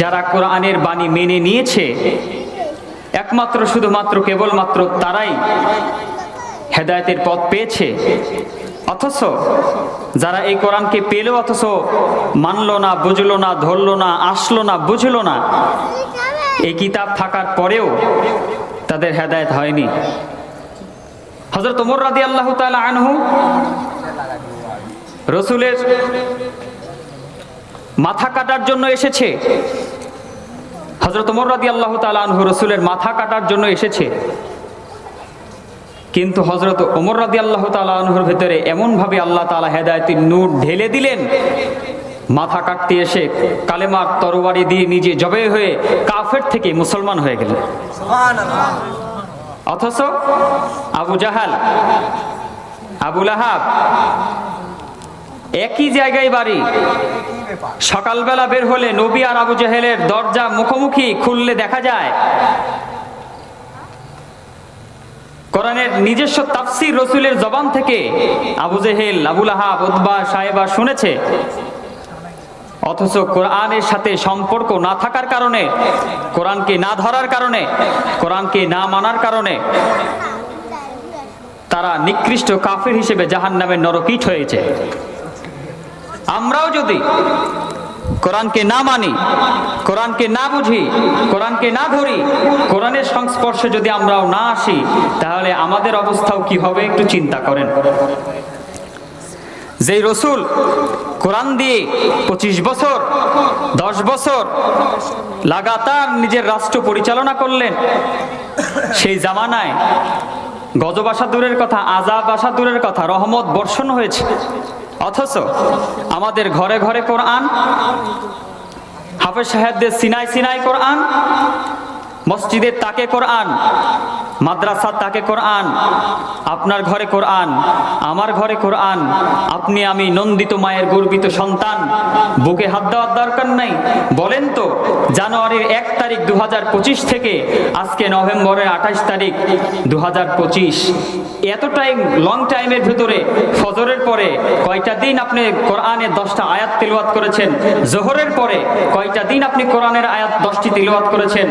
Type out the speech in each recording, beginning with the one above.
যারা কোরআনের বাণী মেনে নিয়েছে, একমাত্র শুধুমাত্র কেবলমাত্র তারাই হেদায়তের পথ পেয়েছে। অথচ যারা এই কোরআনকে পেল, অথচ মানল না, বুঝলো না, ধরলো না, আসলো না, বুঝলো না, এই কিতাব থাকার পরেও তাদের হেদায়ত হয়নি। হজরত ওমর রাদি আল্লাহ তাআলা আনহু রসুলের মাথা কাটার জন্য এসেছে। হজরত ওমর রাদি আল্লাহ আনহু রসুলের মাথা কাটার জন্য এসেছে। কিন্তু হজরত ওমর রাদি আল্লাহ আনহুর ভেতরে এমনভাবে আল্লাহ তাআলা হেদায়তের নূর ঢেলে দিলেন মাথা কাটতে এসে কালেমার তরবারি দিয়ে নিজে জবে হয়ে কাফের থেকে মুসলমান হয়ে গেলেন। অথচ আবু জাহাল আবুল আহাব একই জায়গায় বাড়ি সকালবেলা বের হলে নবী আর আবু জাহেলের দরজা মুখোমুখি খুললে দেখা যায়, কোরআনের নিজস্ব তাফসির রসুলের জবান থেকে আবু জেহেল, আবুল আহাব উদ্বা সাহেবা শুনেছে। অথচ কোরআনের সাথে সম্পর্ক না থাকার কারণে, কোরআনকে না ধরার কারণে, কোরআনকে না মানার কারণে তারা নিকৃষ্ট কাফির হিসেবে জাহান নামের নরকিট হয়েছে। আমরাও যদি কোরআনকে না মানি, কোরআনকে না বুঝি, কোরআনকে না ধরি, কোরআনের সংস্পর্শে যদি আমরাও না আসি, তাহলে আমাদের অবস্থাও কি হবে একটু চিন্তা করেন। যেই রসুল কোরআন দিয়ে পঁচিশ বছর, দশ বছর লাগাতার নিজের রাষ্ট্র পরিচালনা করলেন, সেই জামানায় গজব আসা দূরের কথা আজাব আসা দূরের কথা, রহমত বর্ষণ হয়েছে। অথচ আমাদের ঘরে ঘরে কোরআন। হাফেজ সাহেবদের সিনাই সিনাই কোরআন। মসজিদের তাকে কোরআন মাদ্রাসার তাকে কোরআন, আপনার ঘরে কোরআন, আমার ঘরে কোরআন, আপনি আমি নন্দিত মায়ের গর্বিত সন্তান। বুকে হাত দেওয়ার দরকার নাই। বলেন তো, জানুয়ারির এক তারিখ দু হাজার পঁচিশ থেকে আজকে নভেম্বরের আঠাশ তারিখ দু হাজার পঁচিশ। এত টাইম লং টাইমের ভিতরে, ফজরের পরে কয়টা দিন আপনি কোরআনের দশটা আয়াত তেলওয়াত করেছেন? জোহরের পরে কয়টা দিন আপনি কোরআনের আয়াত দশটি তিলওয়াত করেছেন?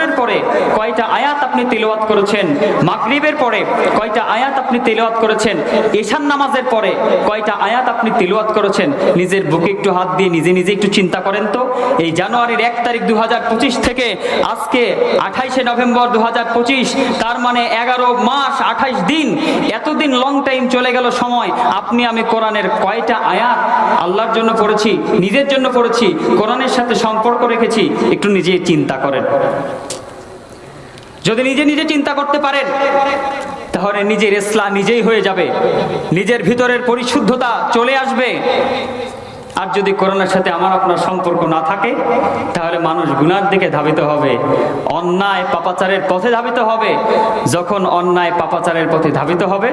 আসরের পরে কয়টা আয়াত আপনি তিলওয়াত করেছেন? মাগরিবের পরে কয়টা আয়াত আপনি তিলওয়াত করেছেন? ঈশান নামাজের পরে কয়টা আয়াত আপনি তিলওয়াত করেছেন? নিজের বুকে একটু হাত দিয়ে নিজে নিজে একটু চিন্তা করেন তো। এই জানুয়ারির এক তারিখ দু হাজার পঁচিশ থেকে আজকে আঠাইশে নভেম্বর দু হাজার পঁচিশ, তার মানে এগারো মাস আঠাইশ দিন। এতদিন লং টাইম চলে গেল সময়। আপনি, আমি কোরআনের কয়টা আয়াত আল্লাহর জন্য পড়েছি, নিজের জন্য পড়েছি, কোরআনের সাথে সম্পর্ক রেখেছি, একটু নিজে চিন্তা করেন। যদি নিজে নিজে চিন্তা করতে পারেন, তাহলে নিজের ইসলাম নিজেই হয়ে যাবে। নিজের ভিতরের পরিশুদ্ধতা চলে আসবে। আর যদি করোনার সাথে আমার আপনার সম্পর্ক না থাকে, তাহলে মানুষ গুনার দিকে ধাবিত হবে। অন্যায় পাপাচারের পথে ধাবিত হবে। যখন অন্যায় পাপাচারের পথে ধাবিত হবে,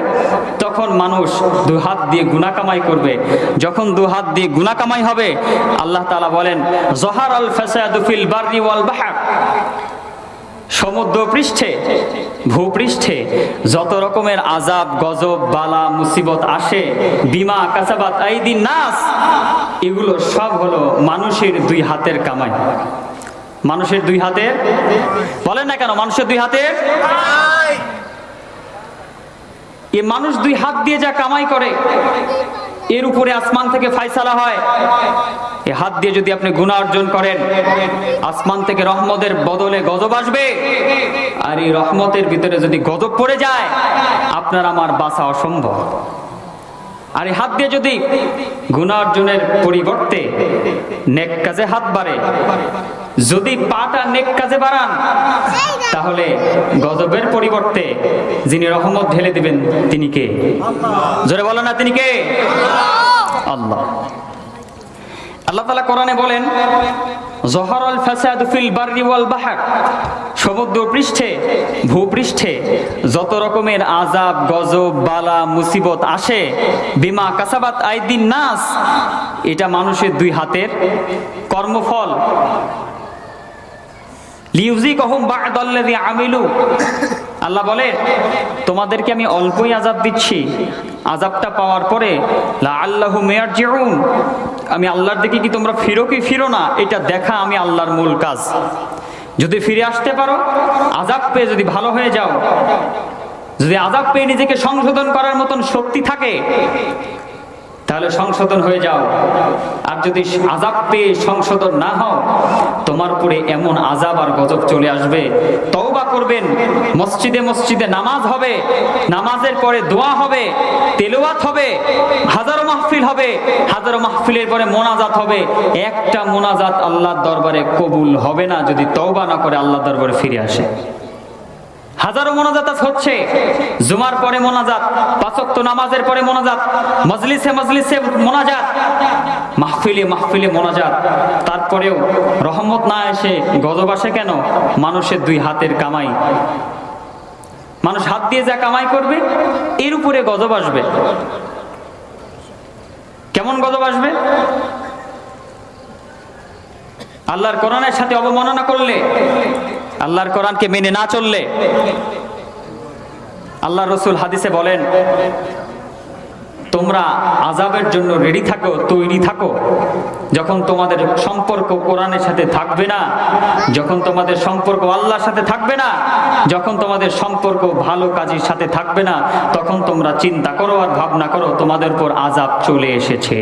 তখন মানুষ দু হাত দিয়ে গুনা কামাই করবে। যখন দু হাত দিয়ে গুনা কামাই হবে, আল্লাহ তালা বলেন জহার আল ফাসাদুফিল বাররি ওয়াল বাহার। সমুদ্র পৃষ্ঠে ভূপৃষ্ঠে যত রকমের আজাব গজব বালা মুসিবত আসে বিমা কাসাবাত আইদিন নাস এগুলো সব হলো মানুষের দুই হাতের কামাই। মানুষের দুই হাতের? বলেন না কেন মানুষের দুই হাতের? এ মানুষ দুই হাত দিয়ে যা কামাই করে এর উপরে আসমান থেকে ফাইসালা হয়। এ হাত দিয়ে যদি আপনি গুণা অর্জন করেন, আসমান থেকে রহমতের বদলে গজব আসবে। আর এই রহমতের ভিতরে যদি গজব পড়ে যায়, আপনার আমার বাঁচা অসম্ভব। আর এই হাত দিয়ে যদি গুণা অর্জনের পরিবর্তে নেক কাজে হাত বাড়ে যদি পাটা নেক কাজে বাড়ান, তাহলে গজবের পরিবর্তে যিনি রহমত ঢেলে দিবেন, তিনি কে? জোরে বলো না, তিনি কে? আল্লাহ। আল্লাহ তালা কোরআনে বলেন, জহরল ফাসাদ ফিল বাররি ওয়াল বাহার সমুদ্র পৃষ্ঠে, ভূপৃষ্ঠে যত রকমের আজাব গজব, বালা, মুসিবত আসে, বিমা কাসাবাত আইদিন নাস, এটা মানুষের দুই হাতের কর্মফল। আমিলু। আল্লাহ বলে, তোমাদেরকে আমি অল্পই আজাব দিচ্ছি। আজাবটা পাওয়ার পরে আল্লাহু মেয়ারজিউন আমি আল্লাহর দিকে কি তোমরা ফিরো কি ফিরো না, এটা দেখা আমি আল্লাহর মূল কাজ। যদি ফিরে আসতে পারো আজাব পেয়ে যদি ভালো হয়ে যাও, যদি আজাব পেয়ে নিজেকে সংশোধন করার মতন শক্তি থাকে তাহলে সংশোধন হয়ে যাও। আর যদি আজাব পেয়ে সংশোধন না হও, তোমার উপরে এমন আজাব আর গজব চলে আসবে। তওবা করবেন, মসজিদে মসজিদে নামাজ হবে, নামাজের পরে দোয়া হবে তেলাওয়াত হবে, হাজারো মাহফিল হবে, হাজারো মাহফিলের পরে মোনাজাত হবে। একটা মোনাজাত আল্লাহর দরবারে কবুল হবে না যদি তওবা না করে আল্লাহর দরবারে ফিরে আসে। হাজারো মোনাজাত হচ্ছে। জুমার পরে মোনাজাত পাঁচক্ত নামাজের পরে মোনাজাত, মজলিসে মজলিসে মোনাজাত, মাহফিলে মাহফিলে মোনাজাত। তারপরেও রহমত না এসে গজব আসে কেন? মানুষের দুই হাতের কামাই। মানুষ হাত দিয়ে যা কামাই করবে, এর উপরে গজব আসবে। কেমন গজব আসবে? আল্লাহর কোরআনের সাথে অবমাননা করলে আল্লাহর কোরআনকে মেনে না চললে আল্লাহ রসুল হাদিসে বলেন, তোমরা আজাবের জন্য রেডি থাকো, তৈরি থাকো। যখন তোমাদের সম্পর্ক কোরআনের সাথে থাকবে না, যখন তোমাদের সম্পর্ক আল্লাহর সাথে থাকবে না, যখন তোমাদের সম্পর্ক ভালো কাজের সাথে থাকবে না, তখন তোমরা চিন্তা করো আর ভাবনা করো, তোমাদের উপর আজাব চলে এসেছে।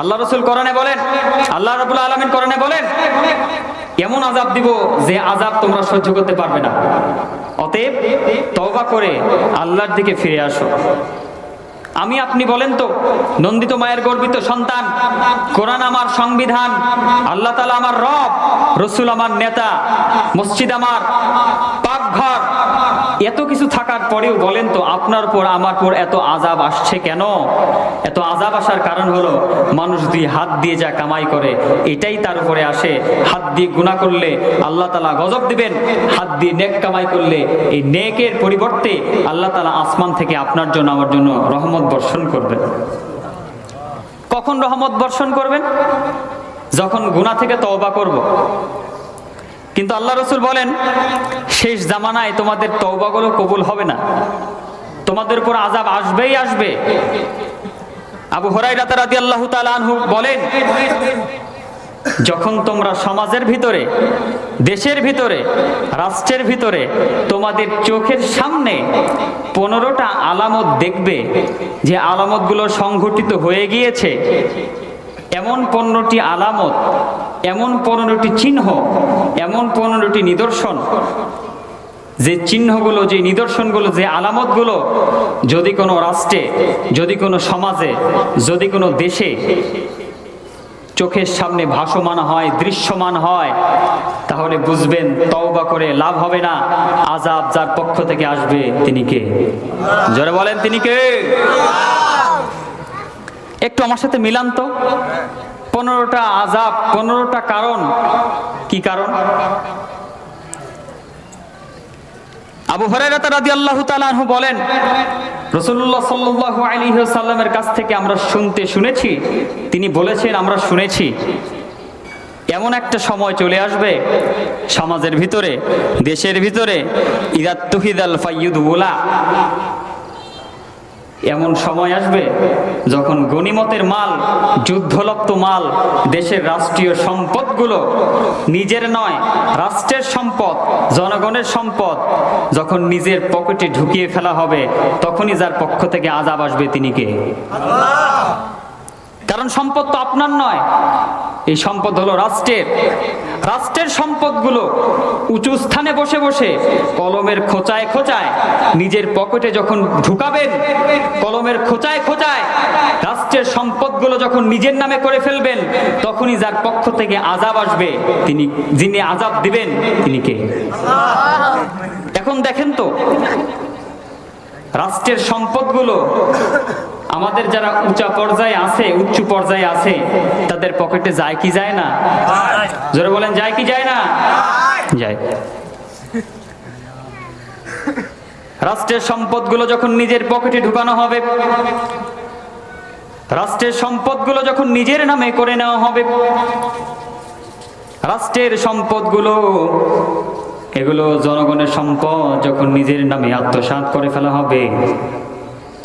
আল্লাহ রসুল কোরআনে বলেন, আল্লাহ রবুল আলমিন কোরআনে বলেন, এমন আজাব দিব যে আজাব তোমরা সহ্য করতে পারবে না। অতএব তওবা করে আল্লাহর দিকে ফিরে আসো। আমি আপনি বলেন তো, নন্দিত মায়ের গর্বিত সন্তান, কোরআন আমার সংবিধান, আল্লাহ তালা আমার রব, রসুল আমার নেতা, মসজিদ আমার পাকঘর এত কিছু থাকার পরেও বলেন তো, আপনার পর আমার পর এত আজাব আসছে কেন? এত আজাব আসার কারণ হলো, মানুষ দুই হাত দিয়ে যা কামাই করে, এটাই তার উপরে আসে। হাত দিয়ে গুণা করলে আল্লাহ তালা গজব দিবেন। হাত দিয়ে নেক কামাই করলে এই নেকের পরিবর্তে আল্লাহ তালা আসমান থেকে আপনার জন্য, আমার জন্য রহমত বর্ষণ করবেন। কখন রহমত বর্ষণ করবেন? যখন গুণা থেকে তওবা করব। কিন্তু আল্লাহ রসুল বলেন, শেষ জামানায় তোমাদের তওবাগুলো কবুল হবে না। তোমাদের উপর আজাব আসবেই আসবে। আবু হরাই রাতারাদি আল্লাহ তালু বলেন, যখন তোমরা সমাজের ভিতরে, দেশের ভিতরে, রাষ্ট্রের ভিতরে তোমাদের চোখের সামনে পনেরোটা আলামত দেখবে যে আলামতগুলো সংঘটিত হয়ে গিয়েছে, এমন পনেরোটি আলামত এমন পনেরোটি চিহ্ন, এমন পনেরোটি নিদর্শন। যে চিহ্নগুলো, যে নিদর্শনগুলো, যে আলামতগুলো যদি কোনো রাষ্ট্রে, যদি কোনো সমাজে, যদি কোনো দেশে চোখের সামনে ভাসমান হয়, দৃশ্যমান হয়, তাহলে বুঝবেন তওবা করে লাভ হবে না। আজাব যার পক্ষ থেকে আসবে তিনি কে? জোরে বলেন, তিনি কে? একটু আমার সাথে মিলান তো। পনেরোটা আজাব, পনেরোটা কারণ। কি কারণ? আবু হরাইরাতা রাদিয়াল্লাহু তাআলা আনহু বলেন, রাসূলুল্লাহ সাল্লাল্লাহু আলাইহি কাছ থেকে আমরা শুনতে শুনেছি। তিনি বলেছেন, আমরা শুনেছি। এমন একটা সময় চলে আসবে, সমাজের ভিতরে, দেশের ভিতরে ইদাত তুহিদাল ফাইয়ুদ ওলা এমন সময় আসবে যখন গনিমতের মাল যুদ্ধলপ্ত মাল, দেশের রাষ্ট্রীয় সম্পদগুলো, নিজের নয়, রাষ্ট্রের সম্পদ, জনগণের সম্পদ, যখন নিজের পকেটে ঢুকিয়ে ফেলা হবে, তখনই যার পক্ষ থেকে আজাব আসবে তিনি কে? কারণ সম্পদ তো আপনার নয়। এই সম্পদ হলো রাষ্ট্রের। রাষ্ট্রের সম্পদগুলো উঁচু স্থানে বসে বসে কলমের খোঁচায় খোঁচায় নিজের পকেটে যখন ঢুকাবেন, কলমের খোঁচায় খোঁচায় রাষ্ট্রের সম্পদগুলো যখন নিজের নামে করে ফেলবেন, তখনই যার পক্ষ থেকে আজাব আসবে, তিনি যিনি আজাব দিবেন, তিনি কে? এখন দেখেন তো রাষ্ট্রের সম্পদগুলো আমাদের যারা উঁচা পর্যায়ে আছে, উচ্চ পর্যায়ে আছে, তাদের পকেটে যায় কি যায় না? জোরে বলেন, যায় কি যায় না? যায়। রাষ্ট্রের সম্পদগুলো যখন নিজের পকেটে ঢুকানো হবে, রাষ্ট্রের সম্পদগুলো যখন নিজের নামে করে নেওয়া হবে, রাষ্ট্রের সম্পদগুলো এগুলো জনগণের সম্পদ যখন নিজের নামে আত্মসাৎ করে ফেলা হবে,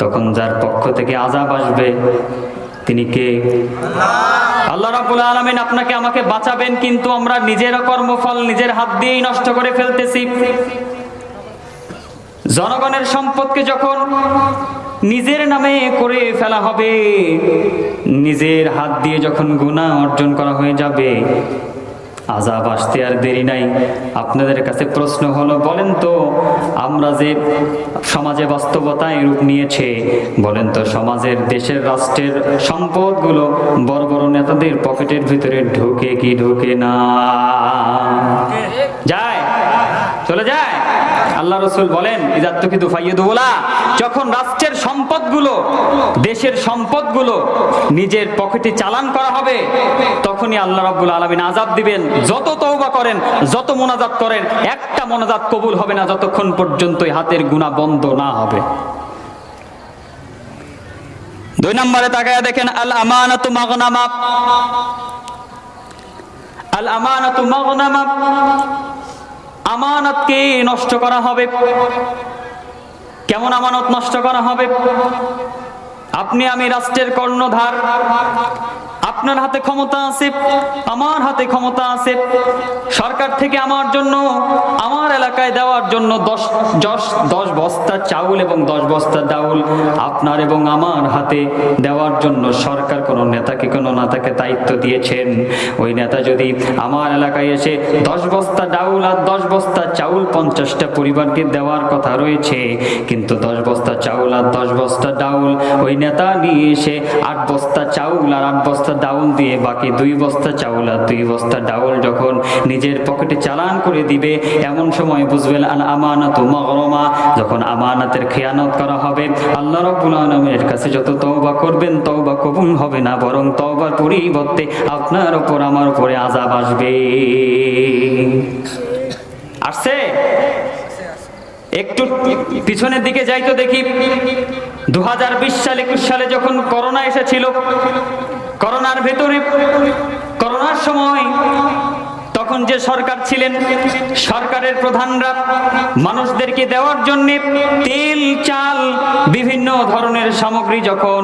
তখন যার পক্ষ থেকে আজাব আসবে, তিনি কে? আল্লাহ রাব্বুল আলামিন আপনাকে আমাকে বাঁচাবেন, কিন্তু আমরা নিজের কর্মফল নিজের হাত দিয়েই নষ্ট করে ফেলতেছি। জনগণের সম্পদকে যখন নিজের নামে করে ফেলা হবে, নিজের হাত দিয়ে যখন গুণা অর্জন করা হয়ে যাবে আজাব আসতে আর দেরি নাই। আপনাদের কাছে প্রশ্ন হলো, বলেন তো, আমরা যে সমাজে বাস্তবতায় রূপ নিয়েছে, বলেন তো, সমাজের দেশের রাষ্ট্রের সম্পদগুলো বড় বড় নেতাদের পকেটের ভিতরে ঢুকে কি ঢুকে না? যায়। চলে যায়। আল্লাহ রসুল বলেন যখন রাষ্ট্রের সম্পদগুলো, দেশের সম্পদগুলো নিজের পকেটে চালান করা হবে, তখনই আল্লাহ রাব্বুল আলামিন আজাব দিবেন। যত তওবা করেন, যত মোনাজাত করেন, একটা মোনাজাত কবুল হবে না যতক্ষণ পর্যন্ত হাতের গুণা বন্ধ না হবে। দুই নম্বরে তাকায় দেখেন আল আমানাতু মাগনামা আল আমানাতু মাগনামা আমানতকে নষ্ট করা হবে। কেমন আমানত নষ্ট করা হবে? আপনি আমি রাষ্ট্রের কর্ণধার। আপনার হাতে ক্ষমতা আছে, আমার হাতে ক্ষমতা আছে। সরকার থেকে আমার জন্য, আমার এলাকায় দেওয়ার জন্য দশ দশ দশ বস্তা চাউল এবং দশ বস্তা ডাউল আপনার এবং আমার হাতে দেওয়ার জন্য সরকার কোনো নেতাকে কোনো নেতাকে দায়িত্ব দিয়েছেন। ওই নেতা যদি আমার এলাকায় এসে দশ বস্তা ডাউল আর দশ বস্তা চাউল পঞ্চাশটা পরিবারকে দেওয়ার কথা রয়েছে, কিন্তু দশ বস্তা চাউল আর দশ বস্তা ডাউল, ওই নেতা নিয়ে এসে আট বস্তা চাউল আর আট বস্তা ডাউল দিয়ে বাকি দুই বস্তা চাউল আর দুই বস্তা ডাউল যখন নিজের পকেটে চালান করে দিবে, এমন সময় বুঝবেন, আল আমানত মগরমা। যখন আমানাতের খেয়ানত করা হবে, আল্লাহ রব্বুল আলমের কাছে যত তওবা করবেন, তওবা কবুল হবে না, বরং তওবার পরিবর্তে আপনার ওপর আমার উপরে আজাব আসবে। আসছে? একটু পিছনের দিকে যাই তো দেখি। দু সাল, একুশ সালে যখন করোনা এসেছিল করোনার ভেতরে, করোনার সময় তখন যে সরকার ছিলেন, সরকারের প্রধানরা মানুষদেরকে দেওয়ার জন্য তেল, চাল, বিভিন্ন ধরনের সামগ্রী যখন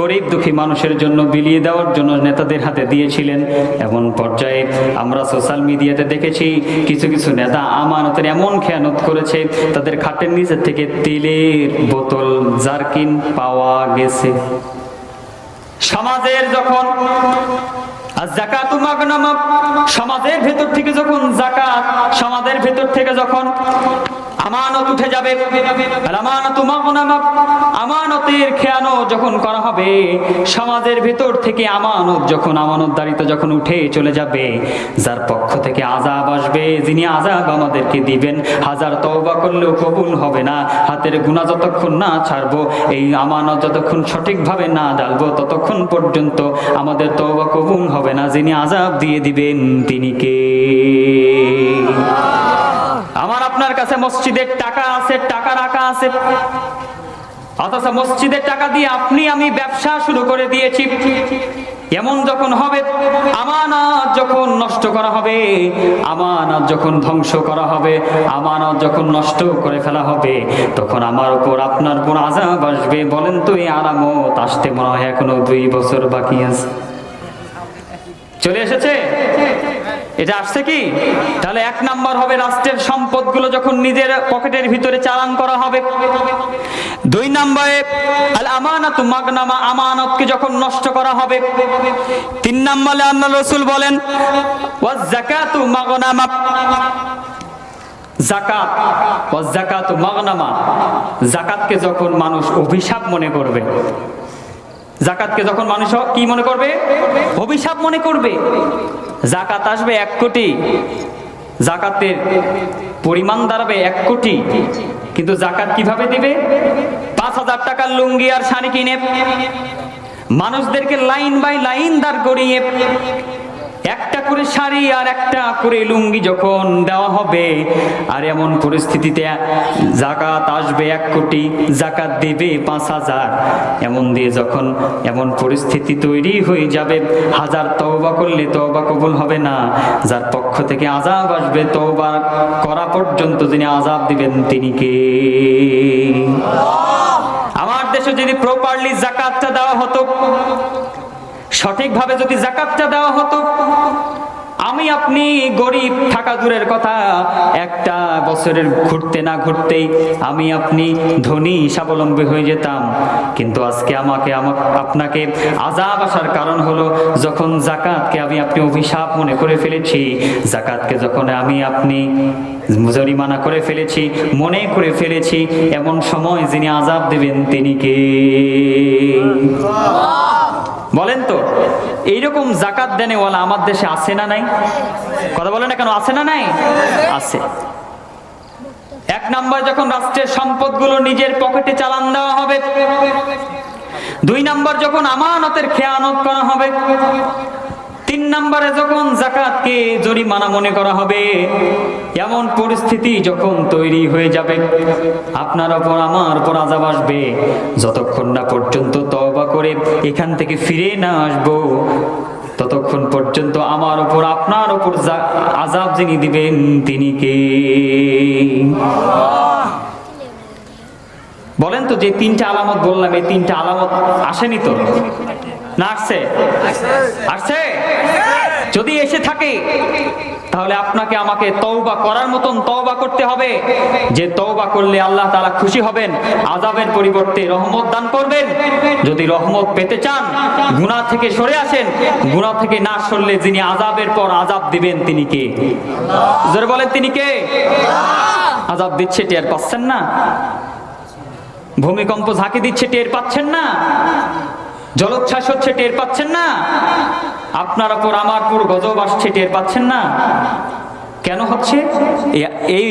গরিব দুঃখী মানুষের জন্য বিলিয়ে দেওয়ার জন্য নেতাদের হাতে দিয়েছিলেন, এমন পর্যায়ে আমরা সোশ্যাল মিডিয়াতে দেখেছি কিছু কিছু নেতা আমানতের এমন খেয়ানত করেছে, তাদের খাটের নিচের থেকে তেলের বোতল জারকিন পাওয়া গেছে। সমাজের যখন সমাজের ভেতর থেকে যখন জাকাত সমাজের ভেতর থেকে যখন আমানত উঠে যাবে। আমানত আমানতের খেয়ানো যখন করা হবে, সমাজের ভেতর থেকে আমানত যখন, আমানতদারিতা যখন উঠে চলে যাবে, যার পক্ষ থেকে আজাব আসবে, যিনি আজাব আমাদেরকে দিবেন, হাজার তওবা করলেও কবুল হবে না, হাতের গুণা যতক্ষণ না ছাড়বো, এই আমানত যতক্ষণ সঠিকভাবে না ডালবো ততক্ষণ পর্যন্ত আমাদের তওবা কবুল হবে না, যিনি আজাব দিয়ে দিবেন, তিনি কে? আমার আপনার কাছে মসজিদের টাকা আছে, টাকা রাখা আছে। অথচ মসজিদের টাকা দিয়ে আপনি, আমি ব্যবসা শুরু করে দিয়েছি। এমন যখন হবে, আমানত যখন নষ্ট করা হবে, আমানত যখন ধ্বংস করা হবে, আমানত যখন নষ্ট করে ফেলা হবে, তখন আমার উপর আপনার উপর আজাব আসবে। বলেন তো, এই আরামত আসতে মনে হয় এখনও দুই বছর বাকি আছে। চলে এসেছে? এটা আসছে কি? তাহলে এক নাম্বার হবে রাষ্ট্রের সম্পদগুলো যখন নিজের পকেটের ভিতরে চালান করা হবে। দুই নম্বরে, আল আমানাতু মাগনামা, আমানতকে যখন নষ্ট করা হবে। তিন নম্বরে আল্লাহ রসুল বলেন, ওয়াজ জাকাতু মাগনামা। জাকাত জাকাতু মাগনামা। জাকাতকে যখন মানুষ অভিশাপ মনে করবে জাকাতকে যখন মানুষ কি মনে করবে? অভিশাপ মনে করবে। জাকাত আসবে এক কোটি। জাকাতের পরিমাণ দাঁড়াবে এক কোটি। কিন্তু জাকাত কীভাবে দিবে? পাঁচ হাজার টাকার লুঙ্গি আর শাড়ি কিনে। মানুষদেরকে লাইন বাই লাইন দাঁড় করিয়ে একটা করে শাড়ি আর একটা করে লুঙ্গি যখন দেওয়া হবে আর এমন পরিস্থিতিতে জাকাত আসবে এক কোটি জাকাত দেবে পাঁচ হাজার। এমন দিয়ে যখন এমন পরিস্থিতি তৈরি হয়ে যাবে হাজার তওবা করলে তওবা কবুল হবে না। যার পক্ষ থেকে আজাব আসবে তওবা করা পর্যন্ত যিনি আজাব দিবেন তিনি কে? আমার দেশে যদি প্রপারলি জাকাতটা দেওয়া হতো সঠিকভাবে যদি জাকাতটা দেওয়া হতো, আমি আপনি গরিব থাকা দূরের কথা, একটা বছরের ঘুরতে না ঘুরতেই আমি আপনি ধনী, স্বাবলম্বী হয়ে যেতাম। কিন্তু আজকে আমাকে আমাকে আপনাকে আজাব আসার কারণ হলো যখন জাকাতকে আমি আপনি অভিশাপ মনে করে ফেলেছি, জাকাতকে যখন আমি আপনি জরিমানা করে ফেলেছি, মনে করে ফেলেছি, এমন সময় যিনি আজাব দেবেন তিনি কে? বলেন তো, এইরকম জাকাত দেনেওয়ালা আমার দেশে আছে না নাই? কথা বলে না কেন, আছে না নাই? আছে। এক নাম্বার যখন রাষ্ট্রের সম্পদগুলো নিজের পকেটে চালান দেওয়া হবে দুই নাম্বার যখন আমানতের খেয়ানত করা হবে, তিন নম্বরে যখন জাকাতকে জরিমানা মনে করা হবে, এমন পরিস্থিতি যখন তৈরি হয়ে যাবে, আপনার ওপর আমার ওপর আজাব আসবে। যতক্ষণ না পর্যন্ত তওবা করে এখান থেকে ফিরে না আসব, ততক্ষণ পর্যন্ত আমার ওপর, আপনার ওপর আজাব যিনি দিবেন, তিনি কে? বলেন তো যে তিনটা আলামত বললাম, এই তিনটা আলামত আসেনি তো? না আসছে? আসছে? যদি এসে থাকে, তাহলে আপনাকে আমাকে তওবা করার মতন তওবা করতে হবে। যে তওবা করলে আল্লাহ তাআলা খুশি হবেন আজাবের পরিবর্তে রহমত দান করবেন। যদি রহমত পেতে চান, গুনাহ থেকে সরে আসেন। গুনাহ থেকে না সরলে যিনি আজাবের পর আজাব দিবেন, তিনি কে? জোরে বলেন, তিনি কে? আজাব দিচ্ছে টের পাচ্ছেন না? ভূমিকম্প ঝাঁকি দিচ্ছে, টের পাচ্ছেন না? জলোচ্ছ্বাস হচ্ছে, টের পাচ্ছেন না? আপনার ওপর আমার পুর গজব আসছে, টের পাচ্ছেন না? কেন হচ্ছে? এই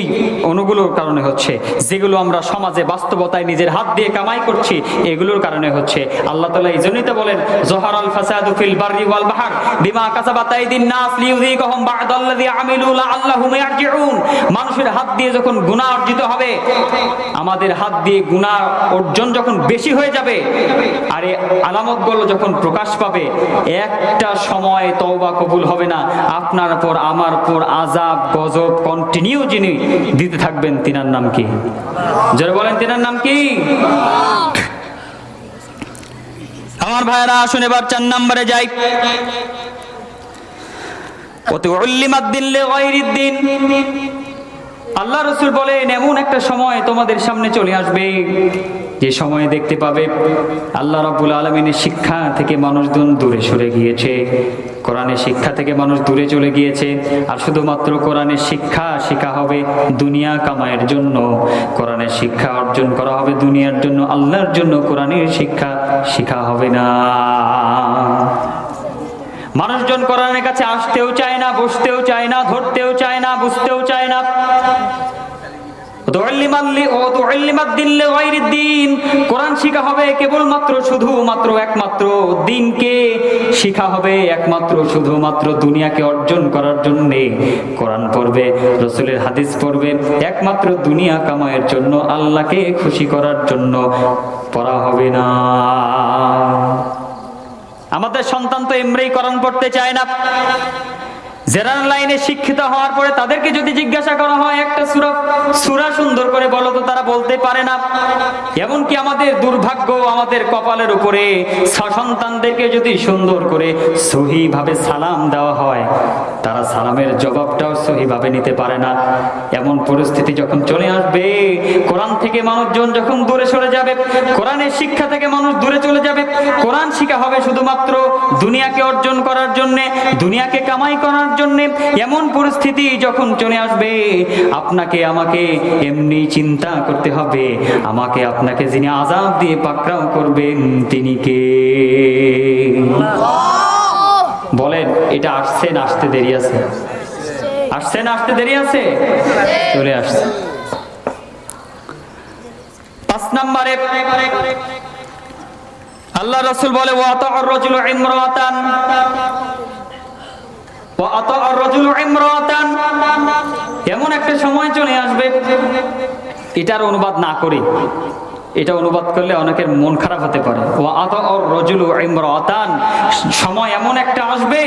অনুগুলোর কারণে হচ্ছে। যেগুলো আমরা সমাজে বাস্তবতায় নিজের হাত দিয়ে কামাই করছি, এগুলোর কারণে হচ্ছে। আল্লাহ তাআলা এই জন্যই তো বলেন জোহারাল ফাসাদু ফিল বাররি ওয়াল বাহর, বিমা কাসাবাত আইদিন নাস লিইউযিকাহুম বা'দাল্লাযী আমিলু লাআল্লাহুম ইয়ারজিউন। মানুষের হাত দিয়ে যখন গুনাহ অর্জিত হবে, আমাদের হাত দিয়ে গুনাহ অর্জন যখন বেশি হয়ে যাবে, আর আলামতগুলো যখন প্রকাশ পাবে, একটা সময় তওবা কবুল হবে না। আপনার পর, আমার পর আজাব গজব কন্টিনিউ যিনি দিতে থাকবেন, তিনার নাম কি? যারা বলেন, তিনার নাম কি? আমার ভাইরা আসুন, এবার চার নম্বরে যাই। আল্লাহ রসুল বলেন, এমন একটা সময় তোমাদের সামনে চলে আসবে। যে সময় দেখতে পাবে আল্লাহ রাব্বুল আলমিনের শিক্ষা থেকে মানুষজন দূরে সরে গিয়েছে। কোরআনের শিক্ষা থেকে মানুষ দূরে চলে গিয়েছে, আর শুধুমাত্র কোরআনের শিক্ষা শেখা হবে দুনিয়া কামায়ের জন্য। কোরআনের শিক্ষা অর্জন করা হবে দুনিয়ার জন্য, আল্লাহর জন্য কোরআনের শিক্ষা শেখা হবে না। মানুষজন কোরআনের কাছে আসতেও চায় না, বসতেও চায় না, ধরতেও চায় না, বুঝতেও চায় না। কোরআন শিখা হবে কেবলমাত্র, শুধুমাত্র একমাত্র দিনকে। শিখা হবে একমাত্র, শুধুমাত্র দুনিয়াকে অর্জন করার পড়বে, রসুলের হাদিস পড়বে, একমাত্র দুনিয়া কামায়ের জন্য, আল্লাহকে খুশি করার জন্য পড়া হবে না। আমাদের সন্তান তো এমরেই করণ পড়তে চায় না। জেনারেল লাইনে শিক্ষিত হওয়ার পরে তাদেরকে যদি জিজ্ঞাসা করা হয় একটা সুরা সুরা সুন্দর করে বলো তো তারা বলতে পারে না। এমনকি আমাদের দুর্ভাগ্য আমাদের কপালের উপরে সন্তানদেরকে যদি সুন্দর করে সহিভাবে সালাম দেওয়া হয় তারা সালামের জবাবটাও সহিভাবে নিতে পারে না। এমন পরিস্থিতি যখন চলে আসবে, কোরআন থেকে মানুষজন যখন দূরে সরে যাবে, কোরআনের শিক্ষা থেকে মানুষ দূরে চলে যাবে, কোরআন শিক্ষা হবে শুধুমাত্র দুনিয়াকে অর্জন করার জন্য, দুনিয়াকে কামাই করার জন্য। এমন পরিস্থিতি যখন চলে আসবে, আপনাকে আমাকে এমনি চিন্তা করতে হবে। আমাকে আপনাকে যিনি আজাব দিয়ে পাকড়াও করবেন, তিনি কে? বলেন, এটা আসছে না আসতে দেরি আছে? আসছে না আসতে দেরি আছে? চলে আসছে। পাঁচ নম্বরে, আল্লাহ রসুল বলে এমন একটা সময় চলে আসবে, এটার অনুবাদ না করে। এটা অনুবাদ করলে অনেকের মন খারাপ হতে পারে। ও আত রজুল ইমরাতান। সময় এমন একটা আসবে,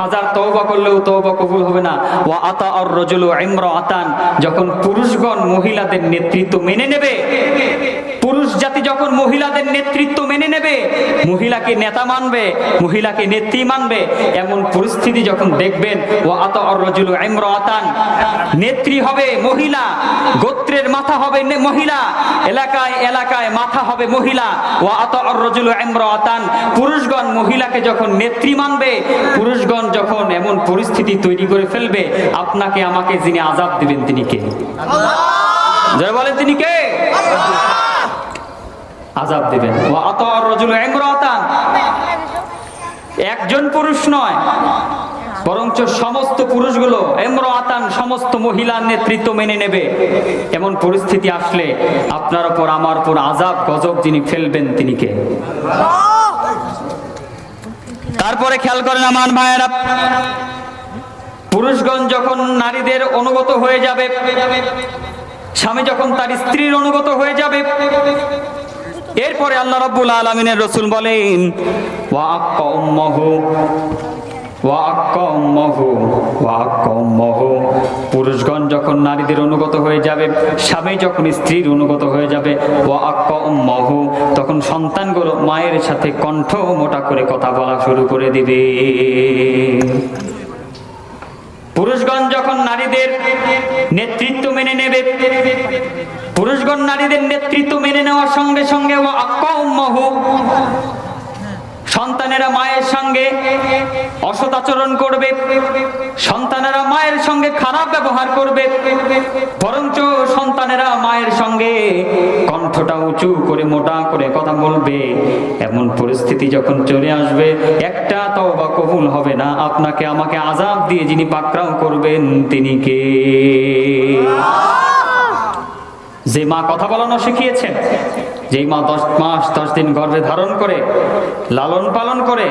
হাজার তওবা করলেও তওবা কবুল হবে না। ও আতা অর রজুল ইমরাতান, যখন পুরুষগণ মহিলাদের নেতৃত্ব মেনে নেবে পুরুষ জাতি যখন মহিলাদের নেতৃত্ব মেনে নেবে মহিলাকে নেতা মানবে মহিলাকে নেত্রী মানবে এমন পরিস্থিতি যখন দেখবেন ও আত রজুল ইমরাতান নেত্রী হবে মহিলা গোত্রের মাথা হবে মহিলা এলাকায় এলাকায় মাথা হবে মহিলা ও আত রজুল ইমরাতান পুরুষগণ মহিলাকে যখন নেত্রী মানবে পুরুষগণ যখন এমন পরিস্থিতি তৈরি করে ফেলবে আপনাকে আমাকে যিনি আজাদ দিবেন তিনি কে? যারা বলেন তিনি কে? আজাব দিবেন। একজন পুরুষ নয়, বরঞ্চ সমস্ত পুরুষগুলো এমর আতান সমস্ত মহিলার নেতৃত্ব মেনে নেবে। এমন পরিস্থিতি আসলে আপনার ওপর আমার উপর আজাব গজব যিনি ফেলবেন তিনি কে তারপরে খেয়াল করেন আমার ভাইয়েরা, পুরুষগণ যখন নারীদের অনুগত হয়ে যাবে, স্বামী যখন তার স্ত্রীর অনুগত হয়ে যাবে এরপরে আল্লাহ রাব্বুল আলামিনের রসুল বলেন পুরুষগণ যখন নারীদের অনুগত হয়ে যাবে, স্বামী যখন স্ত্রীর অনুগত হয়ে যাবে ওয়াক্কা উম্মাহু, তখন সন্তানগুলো মায়ের সাথে কণ্ঠ মোটা করে কথা বলা শুরু করে দিবে। পুরুষগণ যখন নারীদের নেতৃত্ব মেনে নেবে, পুরুষগণ নারীদের নেতৃত্ব মেনে নেওয়ার সঙ্গে সঙ্গে ও আক্কা সন্তানেরা মায়ের সঙ্গে অসৎ আচরণ করবে, সন্তানেরা মায়ের সঙ্গে খারাপ ব্যবহার করবে, বরঞ্চ সন্তানেরা মায়ের সঙ্গে কণ্ঠটা উঁচু করে, মোটা করে কথা বলবে। এমন পরিস্থিতি যখন চলে আসবে, একটা তওবা কবুল হবে না। আপনাকে, আমাকে আজাব দিয়ে যিনি পাকড়াও করবেন, তিনি কে? যে মা কথা বলানো শিখিয়েছেন যেই মা দশ মাস দশ দিন গর্ভে ধারণ করে লালন পালন করে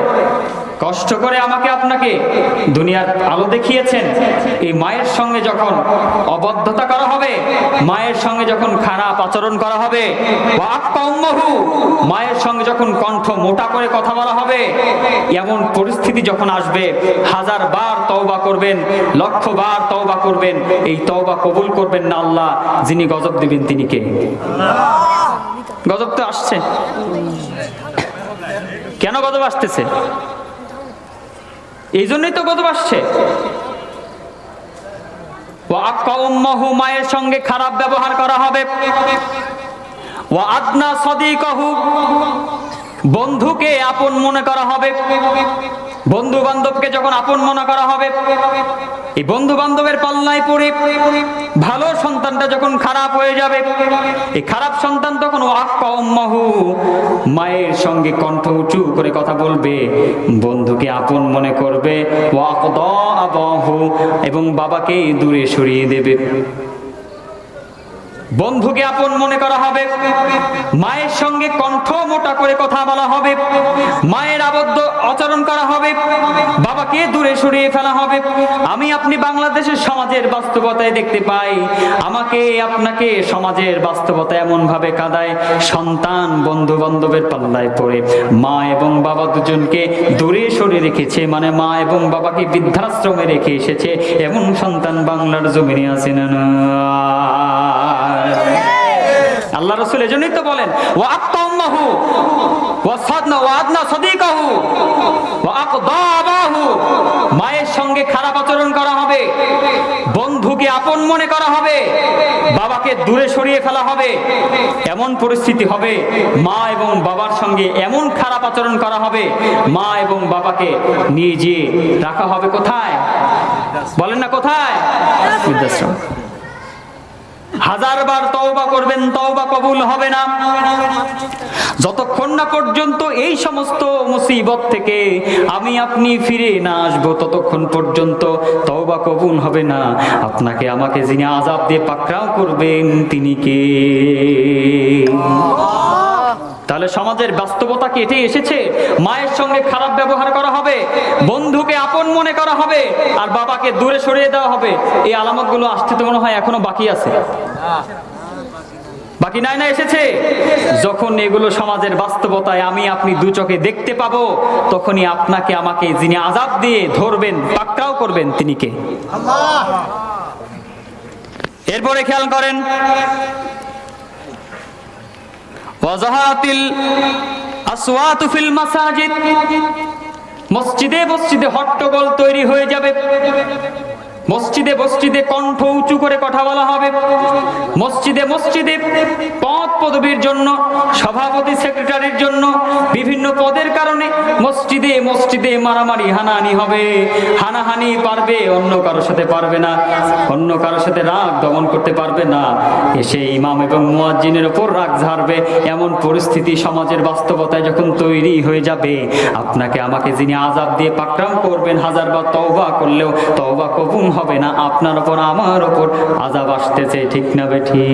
কষ্ট করে আমাকে আপনাকে দুনিয়ার আলো দেখিয়েছেন। এই মায়ের সঙ্গে যখন অবদ্ধতা করা হবে, মায়ের সঙ্গে যখন খারাপ আচরণ করা হবে মায়ের সঙ্গে যখন কণ্ঠ মোটা করে কথা বলা হবে, এমন পরিস্থিতি যখন আসবে, হাজার বার তওবা করবেন, লক্ষ বার তওবা করবেন, এই তওবা কবুল করবেন না আল্লাহ, যিনি গজব দিবেন তিনি কে? গজব তো আসছে। কেন গজব আসতেছে? এই জন্যই তো গজব আসছে। মায়ের সঙ্গে খারাপ ব্যবহার করা হবে। বন্ধুকে আপন মনে করা হবে। বন্ধু বান্ধবকে যখন আপন মনে করা হবে এই বন্ধু বান্ধবের পাল্লায় পড়ে ভালো সন্তানটা যখন খারাপ হয়ে যাবে, এই খারাপ সন্তান তখন মায়ের সঙ্গে কণ্ঠ উঁচু করে কথা বলবে, বন্ধুকে আপন মনে করবে এবং বাবাকে দূরে সরিয়ে দেবে। বন্ধুকে আপন মনে করা হবে, মায়ের সঙ্গে কণ্ঠ মোটা করে কথা বলা হবে, মায়ের আবদ্ধ আচরণ করা হবে বাবাকে দূরে সরিয়ে ফেলা হবে। আমি আপনি বাংলাদেশের সমাজের বাস্তবতায় দেখতে পাই। আমাকে, আপনাকে সমাজের বাস্তবতা এমন ভাবে কাদায়। সন্তান বন্ধু বান্ধবের পাল্লায় পড়ে। মা এবং বাবা দুজনকে দূরে সরে রেখেছে। মানে মা এবং বাবাকে বৃদ্ধাশ্রমে রেখে এসেছে। এমন সন্তান বাংলার জমিনে আছে না আল্লাহ রসুল এজন্যই তো বলেন ও আত্মাহু ও সাদনা ও আদনা সদিকাহু ও আকদাবাহু সঙ্গে খারাপ আচরণ করা হবে, বন্ধুকে আপন মনে করা হবে, বাবাকে দূরে সরিয়ে ফেলা হবে, এমন পরিস্থিতি হবে, মা এবং বাবার সঙ্গে এমন খারাপ আচরণ করা হবে, মা এবং বাবাকে নিয়ে যেয়ে রাখা হবে কোথায়? বলেন না কোথায়? বৃদ্ধাশ্রম। হাজার বার তওবা করবেন, তওবা কবুল হবে না। যতক্ষণ না পর্যন্ত এই সমস্ত মুসিবত থেকে আমি আপনি ফিরে না আসব, ততক্ষণ পর্যন্ত তওবা কবুল হবে না। আপনাকে আমাকে যিনি আজাব দিয়ে পাকড়াও করবেন, তিনি কে? তাহলে সমাজের বাস্তবতা কি এটাই এসেছে? মায়ের সঙ্গে খারাপ ব্যবহার করা হবে বন্ধুকে আপন মনে করা হবে আর বাবাকে দূরে সরিয়ে দেওয়া হবে। এই আলামতগুলো আসতে তো মনে হয় এখনও বাকি আছে। বাকি নাই না এসেছে? যখন এগুলো সমাজের বাস্তবতায় আমি আপনি দু চোখে দেখতে পাবো তখনই আপনাকে আমাকে যিনি আজাব দিয়ে ধরবেন পাকড়াও করবেন তিনি কে? এরপরে খেয়াল করেন ওয়াজাহাতিল আসওয়াতু ফিল মাসাজিদ। মসজিদে মসজিদে হট্টগোল তৈরি হয়ে যাবে। মসজিদে মসজিদে কণ্ঠ উঁচু করে কথা বলা হবে। মসজিদে মসজিদে পদ পদবীর জন্য, সভাপতি সেক্রেটারির জন্য, বিভিন্ন পদের কারণে মসজিদে মসজিদে মারামারি, হানাহানি হবে। হানাহানি পারবে, অন্য কারোর সাথে পারবে না। অন্য কারোর সাথে রাগ দমন করতে পারবে না। এসে ইমাম এবং মুয়াজ্জিনের ওপর রাগ ঝাড়বে। এমন পরিস্থিতি সমাজের বাস্তবতায় যখন তৈরি হয়ে যাবে, আপনাকে আমাকে যিনি আজাব দিয়ে পাকরাম করবেন, হাজারবার তওবা করলেও তওবা কবুল হবে না আপনার ওপর আমার ওপর আজাব আসতেছে ঠিক না বেঠি?